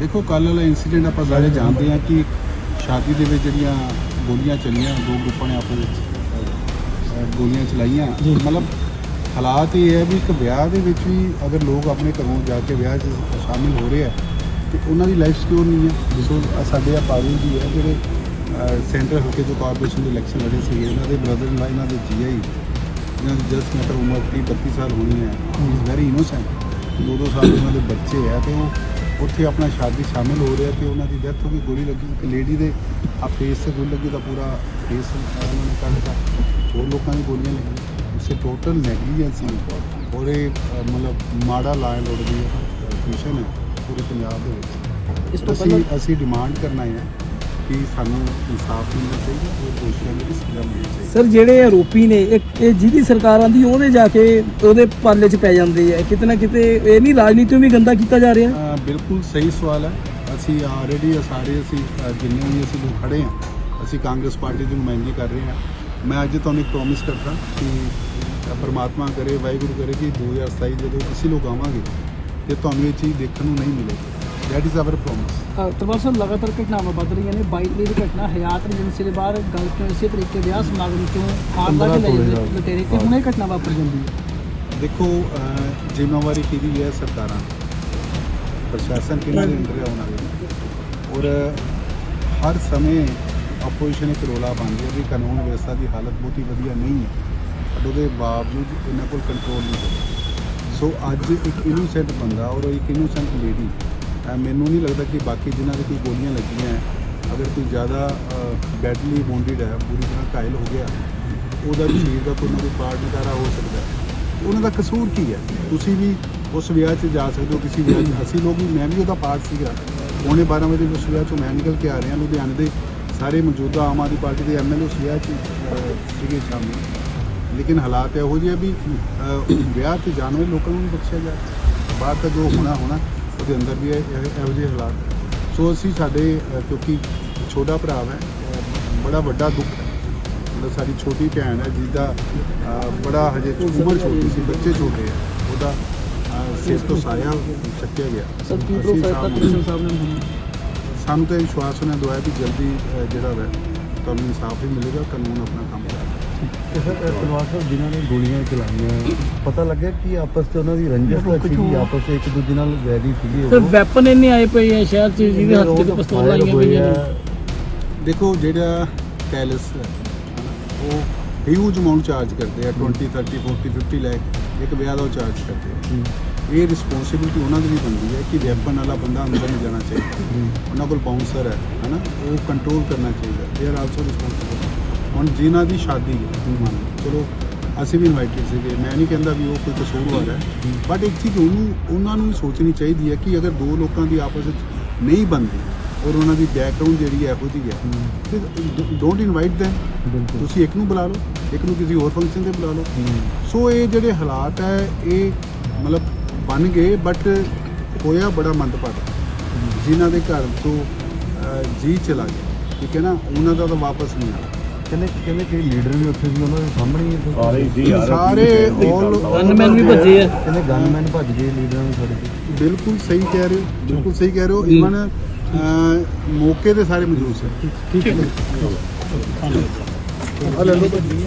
ਦੇਖੋ ਕੱਲ ਵਾਲਾ ਇਨਸੀਡੈਂਟ ਆਪਾਂ ਸਾਰੇ ਜਾਣਦੇ ਹਾਂ ਕਿ ਸ਼ਾਦੀ ਦੇ ਵਿੱਚ ਜਿਹੜੀਆਂ ਗੋਲੀਆਂ ਚੱਲੀਆਂ ਦੋ ਗਰੁੱਪਾਂ ਨੇ ਆਪਸ ਵਿੱਚ ਗੋਲੀਆਂ ਚਲਾਈਆਂ। ਮਤਲਬ ਹਾਲਾਤ ਇਹ ਹੈ ਵੀ ਇੱਕ ਵਿਆਹ ਦੇ ਵਿੱਚ ਵੀ ਅਗਰ ਲੋਕ ਆਪਣੇ ਘਰੋਂ ਜਾ ਕੇ ਵਿਆਹ 'ਚ ਸ਼ਾਮਿਲ ਹੋ ਰਹੇ ਆ ਤੇ ਉਹਨਾਂ ਦੀ ਲਾਈਫ ਸਿਕਿਉਰ ਨਹੀਂ ਹੈ। ਸੋ ਸਾਡੇ ਆ ਪਾਰੂ ਜੀ ਹੈ ਜਿਹੜੇ ਸੈਂਟਰ ਹਲਕੇ ਜੋ ਕਾਰਪੋਰੇਸ਼ਨ ਦੇ ਇਲੈਕਸ਼ਨ ਲੜੇ ਸੀ ਇਹਨਾਂ ਦੇ ਬ੍ਰਦਰ ਇਨ ਲਾ ਇਹਨਾਂ ਦੇ ਜੀਆਈ ਇਹਨਾਂ ਦੀ ਜਸਟ ਮੈਟਰ ਉਮਰ 30 32 ਸਾਲ ਹੋਣੀ ਹੈ। ਵੈਰੀ ਇਨੋਸੈਂਟ ਦੋ ਦੋ ਸਾਲ ਦੇ ਉਹਨਾਂ ਦੇ ਬੱਚੇ ਆ ਤੇ ਉਹ ਉੱਥੇ ਆਪਣਾ ਸ਼ਾਦੀ ਸ਼ਾਮਿਲ ਹੋ ਰਿਹਾ ਤੇ ਉਹਨਾਂ ਦੀ ਡੈਥ ਹੋ ਗਈ ਗੋਲੀ ਲੱਗੀ ਇੱਕ ਲੇਡੀ ਦੇ ਆ ਫੇਸ ਤੇ ਗੋਲੀ ਲੱਗੀ ਤਾਂ ਪੂਰਾ ਫੇਸ ਉਹਨਾਂ ਨੇ ਕੱਢਤਾ ਹੋਰ ਲੋਕਾਂ ਦੀ ਗੋਲੀਆਂ ਲੱਗੀਆਂ। ਇਸੇ ਟੋਟਲ ਨੈਗਲੀਜੈਂਸੀ ਔਰ ਇਹ ਮਤਲਬ ਮਾੜਾ law and order the condition ਹੈ ਪੂਰੇ ਪੰਜਾਬ ਦੇ ਵਿੱਚ। ਇਸ ਤੋਂ ਪਹਿਲਾਂ ਅਸੀਂ ਡਿਮਾਂਡ ਕਰਨਾ ਹੈ। ਕਿ ਸਾਨੂੰ ਇਨਸਾਫ ਮਿਲਣਾ ਚਾਹੀਦਾ ਔਰ ਦੋਸ਼ੀਆਂ ਨੂੰ ਵੀ ਸਜ਼ਾ ਮਿਲਣੀ ਚਾਹੀਦੀ ਸਰ ਜਿਹੜੇ ਆਰੋਪੀ ਨੇ ਇਹ ਇਹ ਜਿਹਦੀ ਸਰਕਾਰ ਆਂਦੀ ਉਹਦੇ ਜਾ ਕੇ ਉਹਦੇ ਪਾਲੇ 'ਚ ਪੈ ਜਾਂਦੇ ਆ। ਕਿਤੇ ਨਾ ਕਿਤੇ ਇਹ ਨਹੀਂ ਰਾਜਨੀਤੀ ਨੂੰ ਵੀ ਗੰਦਾ ਕੀਤਾ ਜਾ ਰਿਹਾ। ਬਿਲਕੁਲ ਸਹੀ ਸਵਾਲ ਹੈ। ਅਸੀਂ ਆਲਰੇਡੀ ਸਾਰੇ ਅਸੀਂ ਜਿੰਨੇ ਵੀ ਅਸੀਂ ਲੋਕ ਖੜੇ ਹਾਂ ਅਸੀਂ ਕਾਂਗਰਸ ਪਾਰਟੀ ਦੀ ਨੁਮਾਇੰਦਗੀ ਕਰ ਰਹੇ ਹਾਂ। ਮੈਂ ਅੱਜ ਤੁਹਾਨੂੰ ਇੱਕ ਪ੍ਰੋਮਿਸ ਕਰਦਾ ਕਿ ਪ੍ਰਮਾਤਮਾ ਕਰੇ ਵਾਹਿਗੁਰੂ ਕਰੇ ਕਿ 2027 ਜਦੋਂ ਅਸੀਂ ਲੋਕ ਆਵਾਂਗੇ ਤੇ ਤੁਹਾਨੂੰ ਇਹ ਚੀਜ਼ ਦੇਖਣ ਨੂੰ ਨਹੀਂ ਮਿਲੇਗੀ। ਦੈਟ ਇਜ਼ ਆਵਰ ਪ੍ਰੋਮਿਸ ਤਰਵਾਰ ਸਾਹਿਬ ਲਗਾਤਾਰ ਘਟਨਾਵਾਂ ਵੱਧ ਰਹੀਆਂ ਨੇ। 22 ਤਰੀਕ ਦੀ ਘਟਨਾ ਹਯਾਤ ਏਜੰਸੀ ਦੇ ਬਾਹਰ ਗੱਲ ਇਸੇ ਤਰੀਕੇ ਵਿਆਹ ਸਮਾਗਮ ਕਿਉਂ ਹਾਰ ਕੇ ਲੈ ਲਟੇਰੇ ਤੇ ਹੁਣੇ ਘਟਨਾ ਵਾਪਰ ਜਾਂਦੀ ਹੈ। ਦੇਖੋ ਅ, ਜ਼ਿੰਮੇਵਾਰੀ ਕਿਹਦੀ ਹੈ? ਸਰਕਾਰਾਂ ਦੀ। ਪ੍ਰਸ਼ਾਸਨ ਕਿਹਨਾਂ ਦੇ ਅੰਦਰ ਹੈ ਉਹਨਾਂ ਦੇ। ਔਰ ਹਰ ਸਮੇਂ ਆਪੋਜੀਸ਼ਨ ਇੱਕ ਰੋਲਾ ਪਾਉਂਦੀ ਹੈ ਵੀ ਕਾਨੂੰਨ ਵਿਵਸਥਾ ਦੀ ਹਾਲਤ ਬਹੁਤੀ ਵਧੀਆ ਨਹੀਂ ਹੈ। ਉਹਦੇ ਬਾਵਜੂਦ ਇਹਨਾਂ ਕੋਲ ਕੰਟਰੋਲ ਨਹੀਂ ਹੈ ਸੋ ਅੱਜ ਇੱਕ ਇਨੋਸੈਂਟ ਬੰਦਾ ਔਰ ਇੱਕ ਇਨੋਸੈਂਟ ਲੇਡੀ ਮੈਨੂੰ ਨਹੀਂ ਲੱਗਦਾ ਕਿ ਬਾਕੀ ਜਿਨ੍ਹਾਂ ਦੇ ਕੋਈ ਗੋਲੀਆਂ ਲੱਗੀਆਂ ਹੈ ਅਗਰ ਕੋਈ ਜ਼ਿਆਦਾ ਬੈਡਲੀ ਵੋਂਡਡ ਹੈ ਪੂਰੀ ਤਰ੍ਹਾਂ ਘਾਇਲ ਹੋ ਗਿਆ, ਉਹਦਾ ਵੀ ਸਰੀਰ ਦਾ ਕੋਈ ਨਾ ਕੋਈ ਪਾਰਟ ਨਿਕਾਰਾ ਹੋ ਸਕਦਾ। ਉਹਨਾਂ ਦਾ ਕਸੂਰ ਕੀ ਹੈ ਤੁਸੀਂ ਵੀ ਉਸ ਵਿਆਹ 'ਚ ਜਾ ਸਕਦੇ ਹੋ, ਕਿਸੇ ਵਿਆਹ 'ਚ ਅਸੀਂ ਲੋਕ ਵੀ, ਮੈਂ ਵੀ ਉਹਦਾ ਪਾਰਟ ਸੀਗਾ। ਪੌਣੇ 12 ਵਜੇ ਉਸ ਵਿਆਹ 'ਚੋਂ ਮੈਂ ਨਿਕਲ ਕੇ ਆ ਰਿਹਾ, ਲੁਧਿਆਣੇ ਦੇ ਸਾਰੇ ਮੌਜੂਦਾ ਆਮ ਆਦਮੀ ਪਾਰਟੀ ਦੇ ਐਮਐਲਏ ਉਸ ਵਿਆਹ 'ਚ ਸੀਗੇ ਸ਼ਾਮਿਲ ਲੇਕਿਨ ਹਾਲਾਤ ਇਹੋ ਜਿਹੇ ਵੀ ਵਿਆਹ 'ਤੇ ਜਾਣ ਵਾਲੇ ਲੋਕਾਂ ਨੂੰ ਨਹੀਂ ਬਖਸ਼ਿਆ ਜਾ ਬਾਹਰ ਤਾਂ ਜੋ ਹੋਣਾ ਹੋਣਾ। ਉਹਦੇ ਅੰਦਰ ਵੀ ਇਹ- ਜਿਹੇ ਹਾਲਾਤ। ਸੋ ਅਸੀਂ ਸਾਡੇ ਕਿਉਂਕਿ ਛੋਟਾ ਭਰਾ ਹੈ ਬੜਾ ਵੱਡਾ ਦੁੱਖ ਹੈ। ਮਤਲਬ ਸਾਡੀ ਛੋਟੀ ਭੈਣ ਹੈ ਜਿਹਦਾ ਬੜਾ ਹਜੇ ਉਮਰ ਛੋਟੀ ਸੀ ਬੱਚੇ ਛੋਟੇ ਆ। ਉਹਦਾ ਸਿਰ ਤੋਂ ਸਾਇਆ ਚੱਕਿਆ ਗਿਆ। ਸਰ ਕੀ ਸਾਹਿਬ ਨੇ? ਸਾਨੂੰ ਤਾਂ ਵਿਸ਼ਵਾਸ ਉਹਨਾਂ ਦਵਾਇਆ ਵੀ ਜਲਦੀ ਜਿਹੜਾ ਵੈ ਤੁਹਾਨੂੰ ਇਨਸਾਫ ਹੀ ਮਿਲੇਗਾ ਕਾਨੂੰਨ ਆਪਣਾ ਕੰਮ ਕਰੇਗਾ। ਤੇ ਸਰ ਪਰਿਵਾਰ ਸਾਹਿਬ ਜਿਨ੍ਹਾਂ ਨੇ ਗੋਲੀਆਂ ਚਲਾਈਆਂ ਪਤਾ ਲੱਗਿਆ ਕਿ ਆਪਸ 'ਚ ਉਹਨਾਂ ਦੀ ਰੰਜਿਸ਼ ਤਾਂ ਸੀਗੀ ਆਪਸ 'ਚ ਇੱਕ ਦੂਜੇ ਨਾਲ ਵੈਰੀ ਸੀਗੀ ਸਰ ਵੈਪਨ ਇੰਨੇ ਆਏ ਪਏ ਆ ਸ਼ਹਿਰ 'ਚ ਜਿਹਦੇ ਹੱਥ 'ਚ ਪਿਸਤੌਲ ਲਾਈਆਂ ਪਈਆਂ ਨੇ। ਦੇਖੋ ਜਿਹੜਾ ਪੈਲਸ ਹੈ ਹਨਾ, ਉਹ ਹਿਊਜ ਅਮਾਉਂਟ ਚਾਰਜ ਕਰਦੇ ਆ 20 30 40 50 ਲੱਖ ਇੱਕ ਵਿਆਹ ਦਾ ਉਹ ਚਾਰਜ ਕਰਦੇ ਆ। ਇਹ ਰਿਸਪੌਂਸਿਬਿਲਟੀ ਉਹਨਾਂ ਦੀ ਵੀ ਬਣਦੀ ਹੈ ਕਿ ਵੈਪਨ ਵਾਲਾ ਬੰਦਾ ਅੰਦਰ ਨਹੀਂ ਜਾਣਾ ਚਾਹੀਦਾ। ਉਹਨਾਂ ਕੋਲ ਬਾਉਂਸਰ ਹੈ ਹਨਾ? ਉਹ ਕੰਟਰੋਲ ਕਰਨਾ ਚਾਹੀਦਾ। ਦੇ ਆਰ ਆਲਸੋ ਰਿਸਪੌਂਸਿਬਲ ਹੁਣ ਜਿਨ੍ਹਾਂ ਦੀ ਸ਼ਾਦੀ ਹੈ ਮੰਨ ਲਓ, ਚਲੋ ਅਸੀਂ ਵੀ ਇਨਵਾਈਟਡ ਸੀਗੇ। ਮੈਂ ਨਹੀਂ ਕਹਿੰਦਾ ਵੀ ਉਹ ਕੋਈ ਕਸੂਰਵਾਰ ਹੈ। ਬਟ ਇੱਕ ਚੀਜ਼ ਉਹਨੂੰ ਉਹਨਾਂ ਨੂੰ ਸੋਚਣੀ ਚਾਹੀਦੀ ਹੈ ਕਿ ਅਗਰ ਦੋ ਲੋਕਾਂ ਦੀ ਆਪਸ ਵਿੱਚ ਨਹੀਂ ਬਣਦੀ ਔਰ ਉਹਨਾਂ ਦੀ ਬੈਕਗ੍ਰਾਉਂਡ ਜਿਹੜੀ ਹੈ ਇਹੋ ਜਿਹੀ ਹੈ ਤੇ ਡੋਂਟ ਇਨਵਾਈਟ them ਤੁਸੀਂ ਇੱਕ ਨੂੰ ਬੁਲਾ ਲਓ ਇੱਕ ਨੂੰ ਕਿਸੇ ਹੋਰ ਫੰਕਸ਼ਨ ਤੇ ਬੁਲਾ ਲਓ। ਸੋ ਇਹ ਜਿਹੜੇ ਹਾਲਾਤ ਹੈ ਇਹ ਮਤਲਬ ਬਣ ਗਏ ਬਟ ਹੋਇਆ ਬੜਾ ਮੰਦਭਾਗਾ। ਜਿਨ੍ਹਾਂ ਦੇ ਘਰ ਤੋਂ ਜੀ ਚਲਾ ਗਿਆ। ਠੀਕ ਹੈ ਨਾ? ਉਹਨਾਂ ਦਾ ਤਾਂ ਵਾਪਸ ਨਹੀਂ ਆਣਾ ਕਹਿੰਦੇ ਕਹਿੰਦੇ ਕਈ ਲੀਡਰ ਵੀ ਉੱਥੇ ਸੀ ਉਹਨਾਂ ਦੇ ਸਾਹਮਣੇ ਹੀ ਸਾਰੇ ਜੀ ਯਾਰ ਸਾਰੇ all ਗਨਮੈਨ ਵੀ ਭੱਜੇ ਆ। ਕਹਿੰਦੇ ਗਨਮੈਨ ਭੱਜ ਗਏ ਲੀਡਰਾਂ ਨੂੰ ਛੱਡ ਕੇ ਬਿਲਕੁਲ ਸਹੀ ਕਹਿ ਰਹੇ ਹੋ ਬਿਲਕੁਲ ਸਹੀ ਕਹਿ ਰਹੇ ਹੋ। ਇਵਨ ਮੌਕੇ ਤੇ ਸਾਰੇ ਮੌਜੂਦ ਸੀ। ਠੀਕ ਹੈ। ਆ ਲੈ ਲਓ ਭਾਜੀ